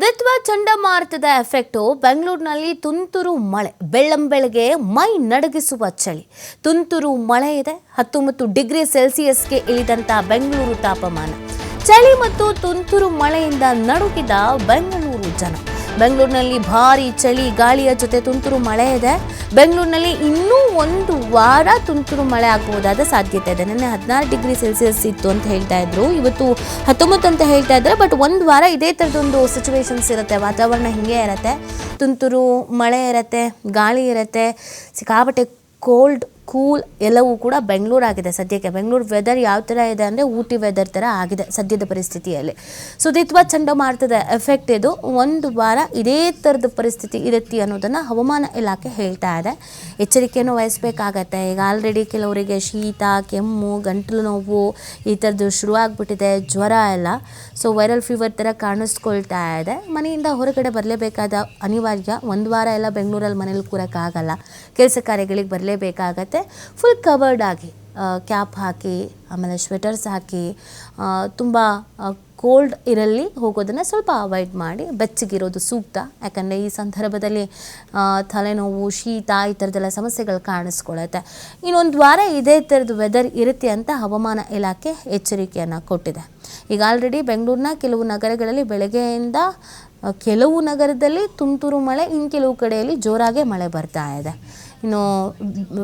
ದಿತ್ವ ಚಂಡಮಾರುತದ ಎಫೆಕ್ಟು ಬೆಂಗಳೂರಿನಲ್ಲಿ ತುಂತುರು ಮಳೆ ಬೆಳ್ಳಂಬೆಳಗ್ಗೆ ಮೈ ನಡಗಿಸುವ ಚಳಿ. ತುಂತುರು ಮಳೆ ಇದೆ, ಹತ್ತೊಂಬತ್ತು ಡಿಗ್ರಿ ಸೆಲ್ಸಿಯಸ್ಗೆ ಇಳಿದಂತ ಬೆಂಗಳೂರು ತಾಪಮಾನ. ಚಳಿ ಮತ್ತು ತುಂತುರು ಮಳೆಯಿಂದ ನಡುಗಿದ ಬೆಂಗಳೂರು ಜನ. ಬೆಂಗಳೂರಿನಲ್ಲಿ ಭಾರಿ ಚಳಿ, ಗಾಳಿಯ ಜೊತೆ ತುಂತುರು ಮಳೆ ಇದೆ. ಬೆಂಗಳೂರಿನಲ್ಲಿ ಇನ್ನೂ ಒಂದು ವಾರ ತುಂತುರು ಮಳೆ ಆಗಬಹುದಾದ ಸಾಧ್ಯತೆ ಇದೆ. ನಿನ್ನೆ ಹದಿನಾರು ಡಿಗ್ರಿ ಸೆಲ್ಸಿಯಸ್ ಇತ್ತು ಅಂತ ಹೇಳ್ತಾ ಇದ್ರು. ಇವತ್ತು ಹತ್ತೊಂಬತ್ತು ಅಂತ ಹೇಳ್ತಾ ಇದ್ದಾರೆ ಬಟ್ ಒಂದು ವಾರ ಇದೇ ಥರದೊಂದು ಸಿಚುವೇಶನ್ಸ್ ಇರುತ್ತೆ. ವಾತಾವರಣ ಹಿಂಗೆ ಇರುತ್ತೆ. ತುಂತುರು, ಮಳೆ ಇರುತ್ತೆ, ಗಾಳಿ ಇರುತ್ತೆ. ಸಿಕ್ಕಾಪಟ್ಟೆ ಕೋಲ್ಡ್ ಕೂಲ್ ಎಲ್ಲವೂ ಕೂಡ ಬೆಂಗಳೂರು ಆಗಿದೆ ಸದ್ಯಕ್ಕೆ. ಬೆಂಗಳೂರು ವೆದರ್ ಯಾವ ಥರ ಇದೆ ಅಂದರೆ ಊಟಿ ವೆದರ್ ಥರ ಆಗಿದೆ ಸದ್ಯದ ಪರಿಸ್ಥಿತಿಯಲ್ಲಿ. ಸುದಿತ್ವ ಚಂಡಮಾರುತದ ಎಫೆಕ್ಟ್ ಇದು. ಒಂದು ವಾರ ಇದೇ ಥರದ ಪರಿಸ್ಥಿತಿ ಇರುತ್ತೆ ಅನ್ನೋದನ್ನು ಹವಾಮಾನ ಇಲಾಖೆ ಹೇಳ್ತಾ ಇದೆ. ಎಚ್ಚರಿಕೆಯನ್ನು ವಹಿಸಬೇಕಾಗತ್ತೆ. ಈಗ ಆಲ್ರೆಡಿ ಕೆಲವರಿಗೆ ಶೀತ, ಕೆಮ್ಮು, ಗಂಟಲು ನೋವು ಈ ಥರದ್ದು ಶುರುವಾಗ್ಬಿಟ್ಟಿದೆ, ಜ್ವರ ಎಲ್ಲ. ಸೊ ವೈರಲ್ ಫೀವರ್ ಥರ ಕಾಣಿಸ್ಕೊಳ್ತಾ ಇದೆ. ಮನೆಯಿಂದ ಹೊರಗಡೆ ಬರಲೇಬೇಕಾದ ಅನಿವಾರ್ಯ ಒಂದು ವಾರ ಎಲ್ಲ ಬೆಂಗಳೂರಲ್ಲಿ ಮನೇಲಿ ಕೂರೋಕ್ಕಾಗಲ್ಲ. ಕೆಲಸ ಕಾರ್ಯಗಳಿಗೆ ಬರಲೇಬೇಕಾಗತ್ತೆ. ಫುಲ್ ಕವರ್ಡ್ ಆಗಿ ಕ್ಯಾಪ್ ಹಾಕಿ, ಆಮೇಲೆ ಸ್ವೆಟರ್ಸ್ ಹಾಕಿ ತುಂಬ ಕೋಲ್ಡ್ ಇರಲಿ ಹೋಗೋದನ್ನು ಸ್ವಲ್ಪ ಅವಾಯ್ಡ್ ಮಾಡಿ, ಬೆಚ್ಚಗಿರೋದು ಸೂಕ್ತ. ಯಾಕಂದರೆ ಈ ಸಂದರ್ಭದಲ್ಲಿ ತಲೆನೋವು, ಶೀತ ಈ ಥರದ್ದೆಲ್ಲ ಸಮಸ್ಯೆಗಳು ಕಾಣಿಸ್ಕೊಳ್ಳುತ್ತೆ ಇನ್ನೊಂದು ವಾರ ಇದೇ ಥರದ್ದು ವೆದರ್ ಇರುತ್ತೆ ಅಂತ ಹವಾಮಾನ ಇಲಾಖೆ ಎಚ್ಚರಿಕೆಯನ್ನು ಕೊಟ್ಟಿದೆ. ಈಗ ಆಲ್ರೆಡಿ ಬೆಂಗಳೂರಿನ ಕೆಲವು ನಗರಗಳಲ್ಲಿ ಬೆಳಗ್ಗೆಯಿಂದ ಕೆಲವು ನಗರದಲ್ಲಿ ತುಂತುರು ಮಳೆ ಇನ್ನು ಕೆಲವು ಕಡೆಯಲ್ಲಿ ಜೋರಾಗೆ ಮಳೆ ಬರ್ತಾ ಇದೆ. ಇನ್ನು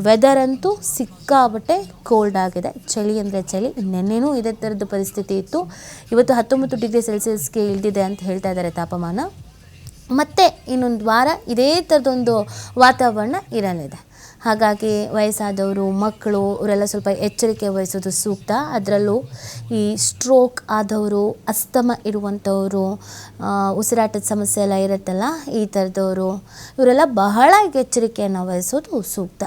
ವೆದರ್ ಅಂತೂ ಸಿಕ್ಕಾಬಟ್ಟೆ ಕೋಲ್ಡ್ ಆಗಿದೆ. ಚಳಿ ಅಂದರೆ ಚಳಿ, ನೆನ್ನೆನೂ ಇದೇ ಥರದ ಪರಿಸ್ಥಿತಿ ಇತ್ತು. ಇವತ್ತು ಹತ್ತೊಂಬತ್ತು ಡಿಗ್ರಿ ಸೆಲ್ಸಿಯಸ್ಗೆ ಇಳಿದಿದೆ ಅಂತ ಹೇಳ್ತಾ ಇದ್ದಾರೆ ತಾಪಮಾನ. ಮತ್ತೆ ಇನ್ನೊಂದು ವಾರ ಇದೇ ಥರದೊಂದು ವಾತಾವರಣ ಇರಲಿದೆ. ಹಾಗಾಗಿ ವಯಸ್ಸಾದವರು, ಮಕ್ಕಳು ಇವರೆಲ್ಲ ಸ್ವಲ್ಪ ಎಚ್ಚರಿಕೆ ವಹಿಸೋದು ಸೂಕ್ತ. ಅದರಲ್ಲೂ ಈ ಸ್ಟ್ರೋಕ್ ಆದವರು, ಅಸ್ತಮ ಇರುವಂಥವರು ಉಸಿರಾಟದ ಸಮಸ್ಯೆ ಎಲ್ಲ ಇರುತ್ತಲ್ಲ, ಈ ಥರದವರು, ಇವರೆಲ್ಲ ಬಹಳ ಎಚ್ಚರಿಕೆಯನ್ನು ವಹಿಸೋದು ಸೂಕ್ತ.